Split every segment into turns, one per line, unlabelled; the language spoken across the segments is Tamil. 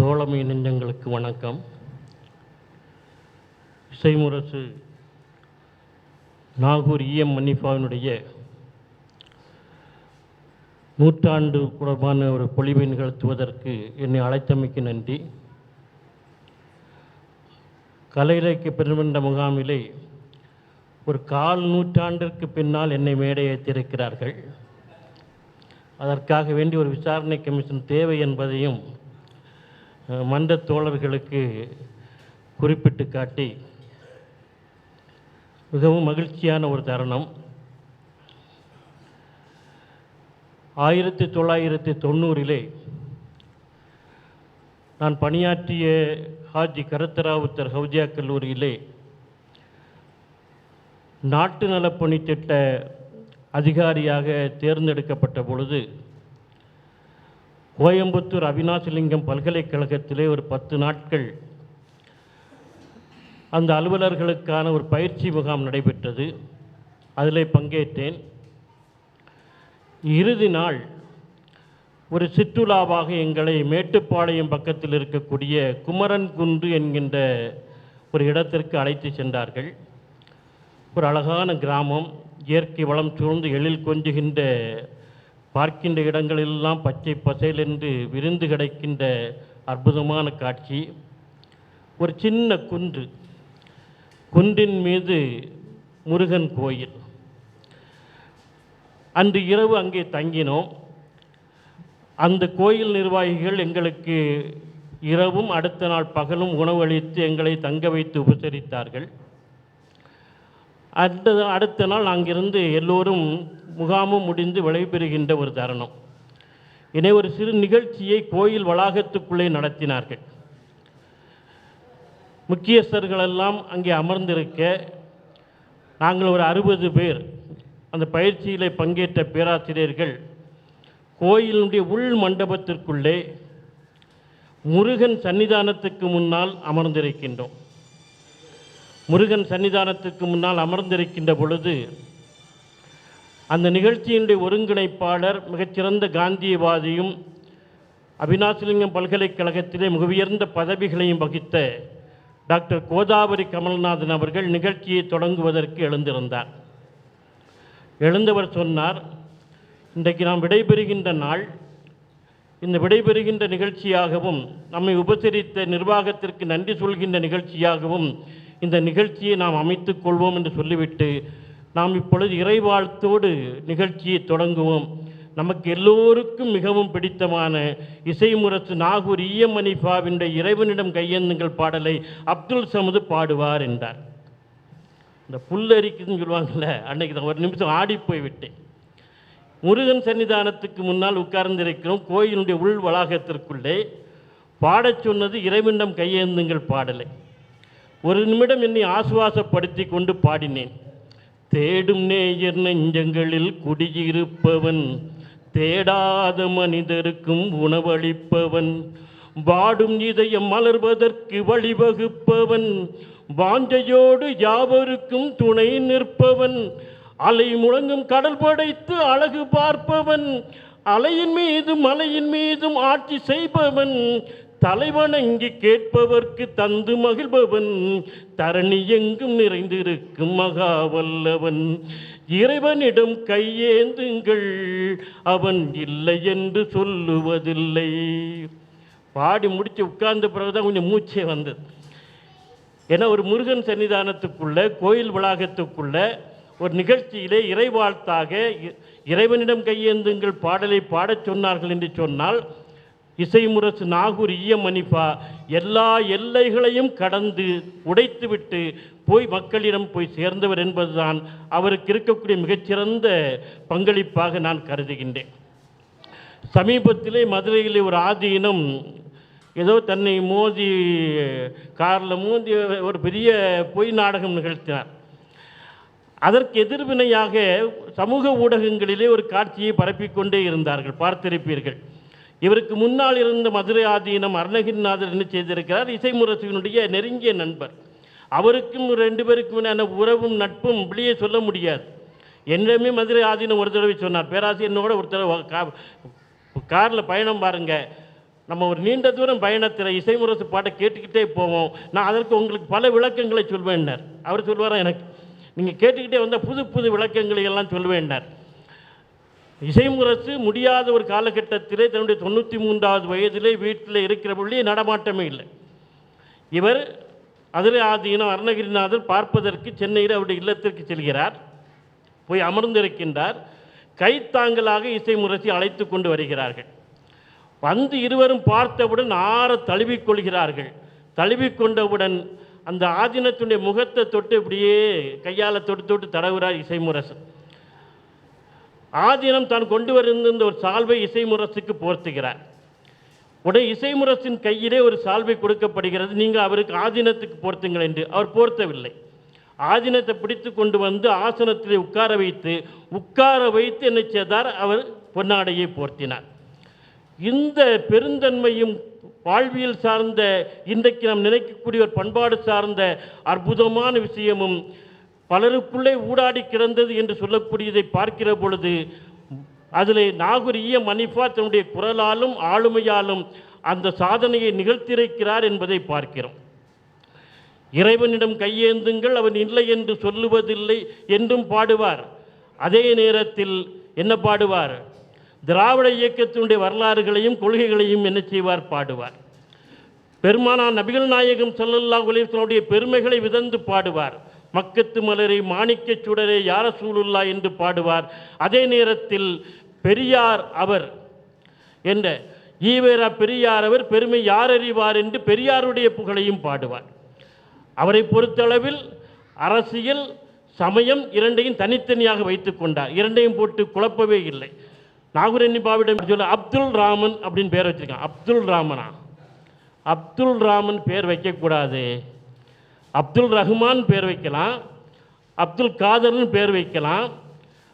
தோழமை நெஞ்சங்களுக்கு வணக்கம். இசைமுரசு நாகூர் இஎம் மன்னிஃபாவினுடைய நூற்றாண்டு தொடர்பான ஒரு பொழிவை நிகழ்த்துவதற்கு என்னை அழைத்தமைக்கு நன்றி. கலை இலக்கிய பெருமன்ற முகாமிலே ஒரு கால் நூற்றாண்டிற்கு பின்னால் என்னை மேடையேற்றிருக்கிறார்கள். அதற்காக வேண்டி ஒரு விசாரணை கமிஷன் தேவை என்பதையும் மன்ற தோழர்களுக்கு குறிப்பிட்டு காட்டி மிகவும் மகிழ்ச்சியான ஒரு தருணம். ஆயிரத்தி தொள்ளாயிரத்தி தொண்ணூறிலே நான் பணியாற்றிய ஹாஜி கரத்தராவுத்தர் ஹவுஜியா கல்லூரியிலே நாட்டு நலப்பணி திட்ட அதிகாரியாக தேர்ந்தெடுக்கப்பட்ட பொழுது கோயம்புத்தூர் அவினாசிலிங்கம் பல்கலைக்கழகத்திலே ஒரு பத்து நாட்கள் அந்த அலுவலர்களுக்கான ஒரு பயிற்சி முகாம் நடைபெற்றது. அதில் பங்கேற்றேன். இறுதி நாள் ஒரு சிற்றுலாவாக எங்களை மேட்டுப்பாளையம் பக்கத்தில் இருக்கக்கூடிய குமரன் குன்று என்கின்ற ஒரு இடத்திற்கு அழைத்து சென்றார்கள். ஒரு அழகான கிராமம் இயற்கை வளம் சூழ்ந்து எழில் கொஞ்சுகின்ற பார்க்கின்ற இடங்களெல்லாம் பச்சை பசையில் என்று விருந்து கிடைக்கின்ற அற்புதமான காட்சி. ஒரு சின்ன குன்று. குன்றின் மீது முருகன் கோயில். அன்று இரவு அங்கே தங்கினோம். அந்த கோயில் நிர்வாகிகள் எங்களுக்கு இரவும் அடுத்த நாள் பகலும் உணவளித்து எங்களை தங்க வைத்து உபசரித்தார்கள். அடுத்த அடுத்த நாள் அங்கிருந்து எல்லோரும் முகாமும் முடிந்து விளைபெறுகின்ற ஒரு தருணம். இனி ஒரு சிறு நிகழ்ச்சியை கோயில் வளாகத்துக்குள்ளே நடத்தினார்கள். முக்கியஸ்தர்களெல்லாம் அங்கே அமர்ந்திருக்க நாங்கள் ஒரு அறுபது பேர் அந்த பயிற்சியில் பங்கேற்ற பேராசிரியர்கள் கோயிலினுடைய உள் மண்டபத்திற்குள்ளே முருகன் சன்னிதானத்துக்கு முன்னால் அமர்ந்திருக்கின்றோம். முருகன் சன்னிதானத்துக்கு முன்னால் அமர்ந்திருக்கின்ற பொழுது அந்த நிகழ்ச்சியினுடைய ஒருங்கிணைப்பாளர் மிகச்சிறந்த காந்தியவாதியும் அவினாசிலிங்கம் பல்கலைக்கழகத்திலே மிக உயர்ந்த பதவிகளையும் வகித்த டாக்டர் கோதாவரி கமல்நாதன் அவர்கள் நிகழ்ச்சியை தொடங்குவதற்கு எழுந்திருந்தார். எழுந்தவர் சொன்னார் இன்றைக்கு நாம் விடைபெறுகின்ற நாள். இந்த விடைபெறுகின்ற நிகழ்ச்சியாகவும் நம்மை உபசரித்த நிர்வாகத்திற்கு நன்றி சொல்கின்ற நிகழ்ச்சியாகவும் இந்த நிகழ்ச்சியை நாம் அமைத்துக் கொள்வோம் என்று சொல்லிவிட்டு நாம் இப்பொழுது இறைவாழ்த்தோடு நிகழ்ச்சியை தொடங்குவோம். நமக்கு எல்லோருக்கும் மிகவும் பிடித்தமான இசை முரசு நாகூர் ஈயம் அனிஃபாவினுடைய இறைவனிடம் கையெழுந்துங்கள் பாடலை அப்துல் சமது பாடுவார் என்றார். இந்த புல்லரிக்குதுன்னு சொல்லுவாங்கள்ல அன்னைக்கு தான் ஒரு நிமிஷம் ஆடி முருகன் சன்னிதானத்துக்கு முன்னால் உட்கார்ந்திருக்கிறோம் கோயிலுடைய உள் வளாகத்திற்குள்ளே. பாடச் சொன்னது இறைவனிடம் கையேந்துங்கள் பாடலை. ஒரு நிமிடம் என்னை ஆசுவாசப்படுத்தி கொண்டு பாடினேன். தேடும் நேயர் நெஞ்சங்களில் குடியிருப்பவன் தேடாத மனிதருக்கும் உணவளிப்பவன் வாடும் இதயம் மலர்வதற்கு வழிவகுப்பவன் வாஞ்சையோடு யாவருக்கும் துணை நிற்பவன் அலை முழங்கும் கடல் படைத்து அழகு பார்ப்பவன் அலையின் மீதும் மலையின் மீதும் ஆட்சி செய்பவன் தலைவணங்கி கேட்பவர்க்கு தந்து மகிழ்பவன். தரணி எங்கும் நிறைந்திருக்கும் மகாவல்லவன். இறைவனிடம் கையேந்துங்கள் அவன் இல்லை என்று சொல்லுவதில்லை. பாடி முடித்து உட்கார்ந்த பிறகுதான் கொஞ்சம் மூச்சே வந்தது. ஏன்னா ஒரு முருகன் சன்னிதானத்துக்குள்ள கோயில் வளாகத்துக்குள்ள ஒரு நிகழ்ச்சியிலே இறைவாழ்த்தாக இ- இறைவனிடம் கையேந்துங்கள் பாடலை பாடச் சொன்னார்கள் என்று சொன்னால் இசைமுரசு நாகூர் ஈயமணிப்பா எல்லா எல்லைகளையும் கடந்து உடைத்துவிட்டு போய் மக்களிடம் போய் சேர்ந்தவர் என்பதுதான் அவருக்கு இருக்கக்கூடிய மிகச்சிறந்த பங்களிப்பாக நான் கருதுகின்றேன். சமீபத்திலே மதுரையிலே ஒரு ஆதீனம் ஏதோ தன்னை மோதி காரில் மோதி ஒரு பெரிய பொய் நாடகம் நிகழ்த்தினார். அதற்கு எதிர்வினையாக சமூக ஊடகங்களிலே ஒரு காட்சியை பரப்பிக்கொண்டே இருந்தார்கள் பார்த்திருப்பீர்கள். இவருக்கு முன்னால் இருந்த மதுரை ஆதீனம் அருணகிரிநாதர் என்ன செய்திருக்கிறார்? இசைமுரசுவினுடைய நெருங்கிய நண்பர். அவருக்கும் ரெண்டு பேருக்குமான உறவும் நட்பும் வெளியே சொல்ல முடியாது. என்னமே மதுரை ஆதீனம் ஒரு தடவை சொன்னார். பேராசிரியனோட ஒரு தடவை கா காரில் பயணம் பாருங்க. நம்ம ஒரு நீண்ட தூரம் பயணத்தில் இசைமுரசு பாட்டை கேட்டுக்கிட்டே போவோம். நான் அதற்கு உங்களுக்கு பல விளக்கங்களை சொல்வேன்னார். அவர் சொல்வாரா எனக்கு? நீங்கள் கேட்டுக்கிட்டே வந்தால் புது புது விளக்கங்களை எல்லாம் சொல்வேன்னார். இசைமுரசு முடியாத ஒரு காலகட்டத்திலே தன்னுடைய தொண்ணூற்றி மூன்றாவது வயதிலே வீட்டில் இருக்கிற பொழுதே நடமாட்டமே இல்லை. இவர் அதில் ஆதீனம் அருணகிரிநாதர் பார்ப்பதற்கு சென்னையில் அவருடைய இல்லத்திற்கு செல்கிறார். போய் அமர்ந்திருக்கின்றார். கைத்தாங்கலாக இசைமுரசி அழைத்து கொண்டு வருகிறார்கள். வந்து இருவரும் பார்த்தவுடன் ஆற தழுவிக்கொள்கிறார்கள் தழுவிக்கொண்டவுடன் அந்த ஆதீனத்துடைய முகத்தை தொட்டு இப்படியே கையால் தொட்டு தொட்டு தடவுகிறார் இசைமுரசன். ஆதீனம் தான் கொண்டு வந்திருந்த ஒரு சால்வை இசைமுரசுக்கு போர்த்துகிறார். உடனே இசைமுரசின் கையிலே ஒரு சால்வை கொடுக்கப்படுகிறது. நீங்கள் அவருக்கு ஆதீனத்துக்கு போர்த்துங்கள் என்று அவர் போர்த்தவில்லை. ஆதீனத்தை பிடித்து கொண்டு வந்து ஆசனத்திலே உட்கார வைத்து உட்கார வைத்து என்ன செய்தார். அவர் பொன்னாடையை போர்த்தினார். இந்த பெருந்தன்மையும் வாழ்வியல் சார்ந்த இன்றைக்கு நாம் நினைக்கக்கூடிய ஒரு பண்பாடு சார்ந்த அற்புதமான விஷயமும் பலருக்குள்ளே ஊடாடி கிடந்தது என்று சொல்லக்கூடியதை பார்க்கிற பொழுது அதில் நாகரிக மணிஃபா தன்னுடைய குரலாலும் ஆளுமையாலும் அந்த சாதனையை நிகழ்த்தியிருக்கிறார் என்பதை பார்க்கிறோம். இறைவனிடம் கையேந்துங்கள் அவன் இல்லை என்று சொல்லுவதில்லை என்றும் பாடுவார். அதே நேரத்தில் என்ன பாடுவார்? திராவிட இயக்கத்தினுடைய வரலாறுகளையும் கொள்கைகளையும் என்ன செய்வார்? பாடுவார். பெருமானா நபிகள் நாயகம் ஸல்லல்லாஹு உலகத்தினுடைய பெருமைகளை விதந்து பாடுவார். மக்கத்து மலரை மாணிக்கச் சுடரே யார சூழுல்லா என்று பாடுவார். அதே நேரத்தில் பெரியார் அவர் என்ற ஈவேரா பெரியார் அவர் பெருமை யார் அறிவார் என்று பெரியாருடைய புகழையும் பாடுவார். அவரை பொறுத்தளவில் அரசியல் சமயம் இரண்டையும் தனித்தனியாக வைத்து கொண்டார். இரண்டையும் போட்டு குழப்பவே இல்லை. நாகூரண்ணி பாவிடம் சொல்ல அப்துல் ராமன் அப்படின்னு பேர் வச்சுருக்கான் அப்துல் ராமனா? அப்துல் ராமன் பேர் வைக்கக்கூடாது. அப்துல் ரஹ்மான் பேர் வைக்கலாம் அப்துல் காதர்னு பேர் வைக்கலாம்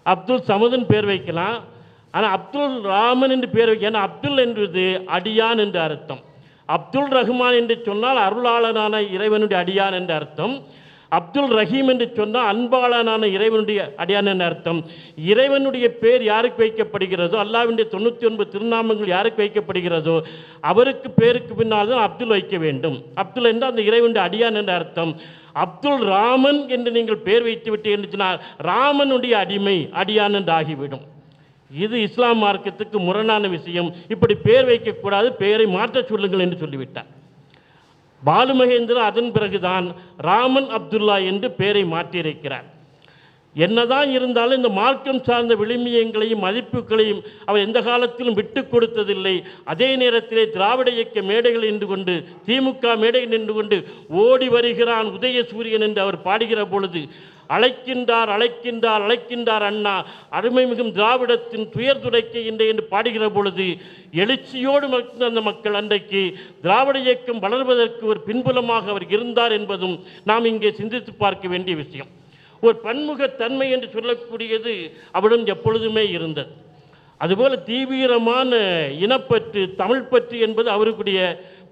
அப்துல் சமதுன்னு பேர் வைக்கலாம். ஆனால் அப்துல் ராமன் என்று பேர் வைக்க ஏன்னா அப்துல் என்பது அடியான் என்று அர்த்தம். அப்துல் ரஹ்மான் என்று சொன்னால் அருளாளனான இறைவனுடைய அடியான் என்று அர்த்தம். அப்துல் ரஹீம் என்று சொன்னால் அன்பாளனான இறைவனுடைய அடியானன் அர்த்தம்? இறைவனுடைய பேர் யாருக்கு வைக்கப்படுகிறதோ அல்லாவினுடைய தொண்ணூற்றி ஒன்பது திருநாமங்கள் யாருக்கு வைக்கப்படுகிறதோ அவருக்கு பேருக்கு பின்னால் தான் அப்துல் வைக்க வேண்டும். அப்துல் என்றால் அந்த இறைவனுடைய அடியான் என்ற அர்த்தம்? அப்துல் ராமன் என்று நீங்கள் பேர் வைத்து விட்டீர்கள் என்று சொன்னால் ராமனுடைய அடிமை அடியான் என்று ஆகிவிடும். இது இஸ்லாம் மார்க்கத்துக்கு முரணான விஷயம். இப்படி பேர் வைக்கக்கூடாது பெயரை மாற்றச் சொல்லுங்கள் என்று சொல்லிவிட்டார். பாலுமகேந்திரன் அதன் பிறகுதான் ராமன் அப்துல்லா என்று பெயரை மாற்றியிருக்கிறார். என்னதான் இருந்தாலும் இந்த மார்க்கம் சார்ந்த விளிமியங்களையும் மதிப்புகளையும் அவர் எந்த காலத்திலும் விட்டு கொடுத்ததில்லை. அதே நேரத்திலே திராவிட இயக்க மேடைகள் நின்று கொண்டு திமுக மேடைகள் நின்று கொண்டு ஓடி வருகிறான் உதயசூரியன் என்று அவர் பாடுகிற பொழுது அழைக்கின்றார் அழைக்கின்றார் அழைக்கின்றார் அண்ணா. அருமை மிகும் திராவிடத்தின் துயர் துடைக்க இன்றை என்று பாடுகிற பொழுது எழுச்சியோடு அந்த மக்கள் அன்றைக்கு திராவிட இயக்கம் வளர்வதற்கு ஒரு பின்புலமாக அவர் இருந்தார் என்பதும் நாம் இங்கே சிந்தித்து பார்க்க வேண்டிய விஷயம். ஒரு பன்முகத்தன்மை என்று சொல்லக்கூடியது அவரிடம் எப்பொழுதுமே இருந்தது. அதுபோல தீவிரமான இனப்பற்று தமிழ் பற்று என்பது அவருக்குடைய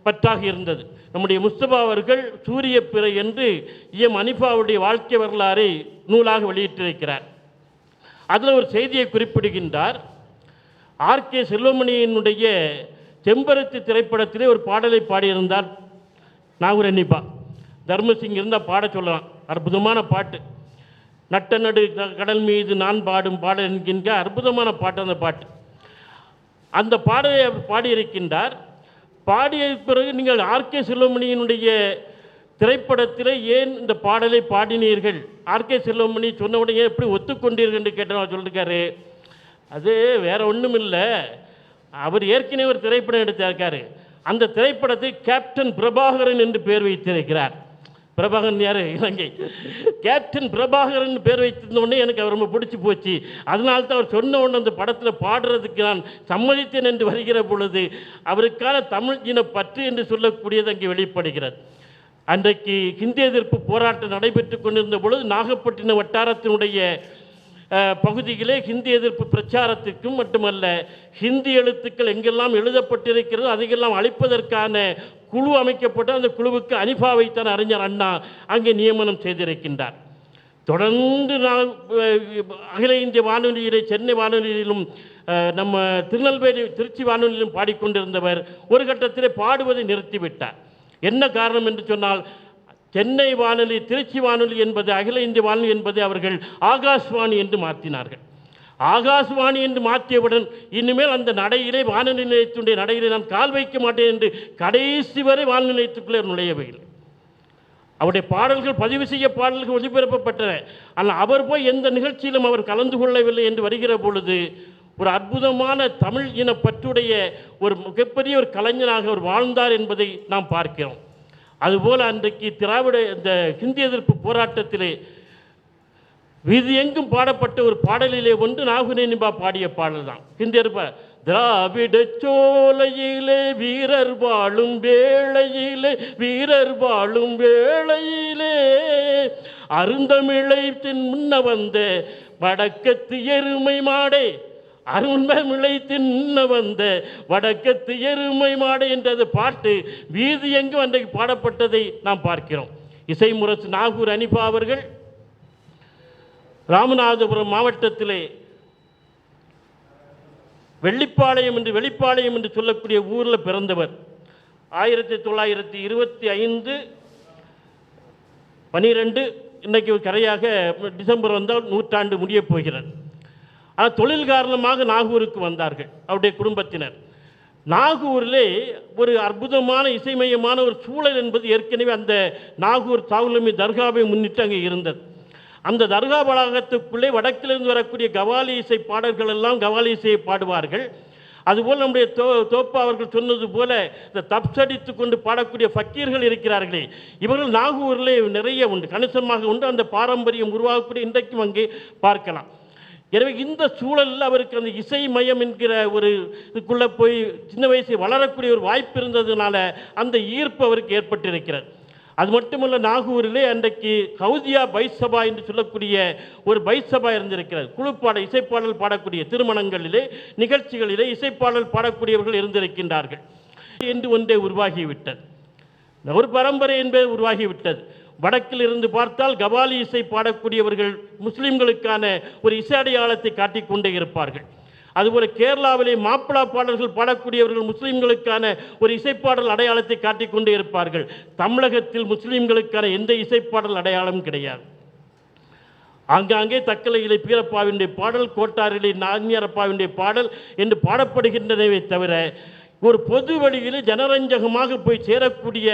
பற்றாக இருந்தது. நம்முடைய முஸ்தபா அவர்கள் சூரிய பிறை என்று எம் அனிஃபாவுடைய வாழ்க்கை வரலாறை நூலாக வெளியிட்டிருக்கிறார். அதில் ஒரு செய்தியை குறிப்பிடுகின்றார். ஆர் கே செல்வமணியினுடைய செம்பருத்தி திரைப்படத்திலே ஒரு பாடலை பாடியிருந்தார் நாகூர் அன்னிப்பா தர்மசிங் இருந்தால் பாட சொல்லலாம். அற்புதமான பாட்டு. நட்ட நடு க- கடல் மீது நான் பாடும் பாடல் என்கின்ற அற்புதமான பாட்டு அந்த பாட்டு. அந்த பாடலை அவர் பாடியிருக்கின்றார். பாடிய பிறகு நீங்கள் ஆர்கே செல்வமணியினுடைய திரைப்படத்தில் ஏன் இந்த பாடலை பாடினீர்கள்? ஆர்கே செல்வமணி சொன்ன உடனே எப்படி ஒத்துக்கொண்டீர்கள் என்று கேட்டவர் சொல்லியிருக்காரு அது வேற ஒன்றும் இல்லை அவர் ஏற்கனவே ஒரு திரைப்படம் எடுத்திருக்காரு. அந்த திரைப்படத்தை கேப்டன் பிரபாகரன் என்று பேர் வைத்திருக்கிறார். பிரபாகரன் யார்? இலங்கை. கேப்டன் பிரபாகரன் பேர் வைத்திருந்த உடனே எனக்கு அவர் ரொம்ப பிடிச்சி போச்சு. அதனால தான் அவர் சொன்ன உடனே அந்த படத்தில் பாடுறதுக்கு நான் சம்மதித்தேன் என்று வருகிற பொழுது அவருக்கான தமிழ் இன பற்று என்று சொல்லக்கூடியது அங்கே வெளிப்படுகிறது. அன்றைக்கு ஹிந்தி எதிர்ப்பு போராட்டம் நடைபெற்று கொண்டிருந்த பொழுது நாகப்பட்டினம் வட்டாரத்தினுடைய பகுதிகளே பகுதியிலே ஹிந்தி எதிர்ப்பு பிரச்சாரத்துக்கும் மட்டுமல்ல ஹிந்தி எழுத்துக்கள் எங்கெல்லாம் எழுதப்பட்டிருக்கிறதோ அதையெல்லாம் அழிப்பதற்கான குழு அமைக்கப்பட்டு அந்த குழுவுக்கு அனிஃபாவைத்தான் அறிஞர் அண்ணா அங்கே நியமனம் செய்திருக்கின்றார். தொடர்ந்து நான் அகில இந்திய வானொலியிலே சென்னை வானொலியிலும் நம்ம திருநெல்வேலி திருச்சி வானொலியிலும் பாடிக்கொண்டிருந்தவர் ஒரு கட்டத்தில் பாடுவதை நிறுத்திவிட்டார். என்ன காரணம் என்று சொன்னால் சென்னை வானொலி திருச்சி வானொலி என்பது அகில இந்திய வானொலி என்பதை அவர்கள் ஆகாஷ்வாணி என்று மாற்றினார்கள். ஆகாஷ்வாணி என்று மாற்றியவுடன் இனிமேல் அந்த நடையிலே வானொலி நிலையத்துடைய நடையிலே நான் கால் வைக்க மாட்டேன் என்று கடைசி வரை வானொலி நிலையத்துக்குள்ளே நுழையவே இல்லை அவருடைய பாடல்கள் பதிவு செய்ய பாடல்கள் ஒளிபரப்பப்பட்டன. ஆனால் அவர் போய் எந்த நிகழ்ச்சியிலும் அவர் கலந்து கொள்ளவில்லை என்று வருகிற பொழுது ஒரு அற்புதமான தமிழ் இனப்பற்றுடைய ஒரு மிகப்பெரிய ஒரு கலைஞனாக அவர் வாழ்ந்தார் என்பதை நாம் பார்க்கிறோம். அதுபோல் அன்றைக்கு திராவிட இந்த ஹிந்தி எதிர்ப்பு போராட்டத்திலே வீதி எங்கும் பாடப்பட்ட ஒரு பாடலிலே ஒன்று நாகுநேனிபா பாடிய பாடல் தான் ஹிந்தி திராவிட சோலையிலே வீரர் வாழும் வேளையிலே வீரர் வாழும் வேளையிலே. அருந்தமிழை தின் முன்ன வந்த வடக்கத்து எருமை மாடே அருண்மமிழை தின்ன வந்த வடக்கத்து எருமை மாடே என்றது பாட்டு வீதி எங்கும் அன்றைக்கு பாடப்பட்டதை நாம் பார்க்கிறோம். இசை முரசு நாகூர் அனிபா அவர்கள் ராமநாதபுரம் மாவட்டத்திலே வெள்ளிப்பாளையம் என்று வெளிப்பாளையம் என்று சொல்லக்கூடிய ஊரில் பிறந்தவர். ஆயிரத்தி தொள்ளாயிரத்தி இருபத்தி ஐந்து பனிரெண்டு இன்னைக்கு கரையாக டிசம்பர் வந்தால் நூற்றாண்டு முடியப் போகிறது. ஆனால் தொழில் காரணமாக நாகூருக்கு வந்தார்கள் அவருடைய குடும்பத்தினர். நாகூரிலே ஒரு அற்புதமான இசைமயமான ஒரு சூழல் என்பது ஏற்கனவே அந்த நாகூர் தாவுலமி தர்காவை முன்னிட்டு அங்கே இருந்தது. அந்த தர்கா வளாகத்துக்குள்ளே வடக்கிலிருந்து வரக்கூடிய கவாலி இசை பாடல்கள் எல்லாம் கவாலி இசையை பாடுவார்கள். அதுபோல் நம்முடைய தோ தோப்பா அவர்கள் சொன்னது போல இந்த தப்சடித்து கொண்டு பாடக்கூடிய ஃபக்கீர்கள் இருக்கிறார்களே இவர்கள் நாகூரிலே நிறைய உண்டு. கணிசமாக உண்டு. அந்த பாரம்பரியம் உருவாகக்கூடிய இன்றைக்கும் அங்கே பார்க்கலாம். எனவே இந்த சூழலில் அவருக்கு அந்த இசை மயம் என்கிற ஒரு இதுக்குள்ளே போய் சின்ன வயசில் வளரக்கூடிய ஒரு வாய்ப்பு இருந்ததுனால அந்த ஈர்ப்பு அவருக்கு ஏற்பட்டிருக்கிறது. அது மட்டுமல்ல நாகூரிலே அன்றைக்கு கௌதியா பைசபா என்று சொல்லக்கூடிய ஒரு பைசபா இருந்திருக்கிறார் குழுப்பாட இசைப்பாடல் பாடக்கூடிய திருமணங்களிலே நிகழ்ச்சிகளிலே இசைப்பாடல் பாடக்கூடியவர்கள் இருந்திருக்கின்றார்கள். என்று ஒன்றே உருவாகிவிட்டது. ஒரு பரம்பரை என்பது உருவாகிவிட்டது. வடக்கில் இருந்து பார்த்தால் கபாலி இசை பாடக்கூடியவர்கள் முஸ்லிம்களுக்கான ஒரு இசை அடையாளத்தை காட்டிக் கொண்டே இருப்பார்கள். அதுபோல கேரளாவிலே மாப்பிளா பாடல்கள் பாடக்கூடியவர்கள் முஸ்லீம்களுக்கான ஒரு இசைப்பாடல் அடையாளத்தை காட்டிக் கொண்டே இருப்பார்கள். தமிழகத்தில் முஸ்லீம்களுக்கான எந்த இசைப்பாடல் அடையாளம் கிடையாது. ஆங்காங்கே தக்கலையிலே பீரப்பாவினுடைய பாடல் கோட்டாரிலே நாஞ்சியரப்பாவினுடைய பாடல் என்று பாடப்படுகின்றனவே தவிர ஒரு பொது வழியில் ஜனரஞ்சகமாக போய் சேரக்கூடிய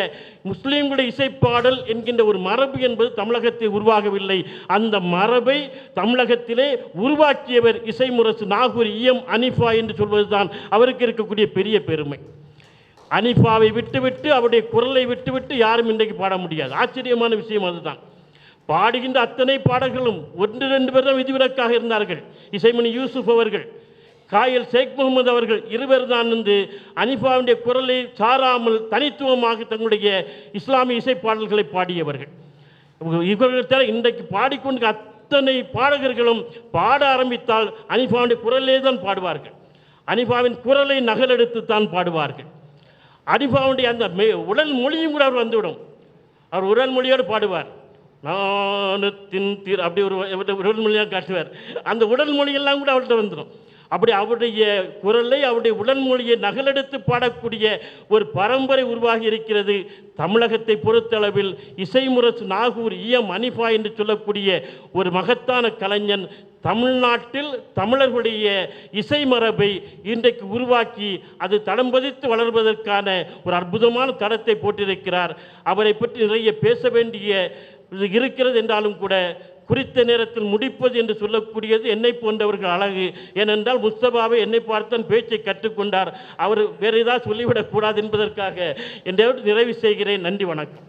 முஸ்லீம்களுடைய இசைப்பாடல் என்கின்ற ஒரு மரபு என்பது தமிழகத்தில் உருவாகவில்லை. அந்த மரபை தமிழகத்திலே உருவாக்கியவர் இசைமுரசு நாகூர் இஎம் அனிஃபா என்று சொல்வதுதான் அவருக்கு இருக்கக்கூடிய பெரிய பெருமை. அனிஃபாவை விட்டுவிட்டு அவருடைய குரலை விட்டுவிட்டு யாரும் இன்றைக்கு பாட முடியாது. ஆச்சரியமான விஷயம் அதுதான். பாடுகின்ற அத்தனை பாடல்களும் ஒன்று ரெண்டு பேர் தான் விதிவிலக்காக இருந்தார்கள். இசைமணி யூசுப் அவர்கள் காயல் ஷேக் முகமது அவர்கள் இருவர் தான் இருந்து அனிஃபாவுடைய குரலை சாராமல் தனித்துவமாக தங்களுடைய இஸ்லாமிய இசை பாடல்களை பாடியவர்கள். இவர்கள் இன்றைக்கு பாடிக்கொண்டு அத்தனை பாடகர்களும் பாட ஆரம்பித்தால் அனிஃபாவுடைய குரலே தான் பாடுவார்கள். அனிஃபாவின் குரலை நகலெடுத்து தான் பாடுவார்கள். அனிஃபாவுடைய அந்த உடல் மொழியும் கூட அவர் வந்துவிடும். அவர் உடல் மொழியோடு பாடுவார். நானத்தின் திரு அப்படி ஒரு ஒரு உடல் மொழியாக காட்டுவார். அந்த உடல் மொழியெல்லாம் கூட அவர்கிட்ட வந்துடும். அப்படி அவருடைய குரலை அவருடைய உடல் மொழியை நகலெடுத்து பாடக்கூடிய ஒரு பரம்பரை உருவாகி இருக்கிறது. தமிழகத்தை பொறுத்தளவில் இசைமுரசு நாகூர் ஈயம் அனிஃபா என்று சொல்லக்கூடிய ஒரு மகத்தான கலைஞன் தமிழ்நாட்டில் தமிழர்களுடைய இசை மரபை இன்றைக்கு உருவாக்கி அது தடம் பதித்து வளர்வதற்கான ஒரு அற்புதமான தடத்தை போட்டிருக்கிறார். அவரை பற்றி நிறைய பேச வேண்டிய இது இருக்கிறது என்றாலும் கூட குறித்த நேரத்தில் முடிப்பது என்று சொல்லக்கூடியது என்னை போன்றவர்கள் அழகு. ஏனென்றால் முஸ்தபாவை என்னை பார்த்தன் பேச்சை கற்றுக்கொண்டார். அவர் வேறு ஏதாவது சொல்லிவிடக்கூடாது என்பதற்காக. என்று நிறைவு செய்கிறேன். நன்றி வணக்கம்.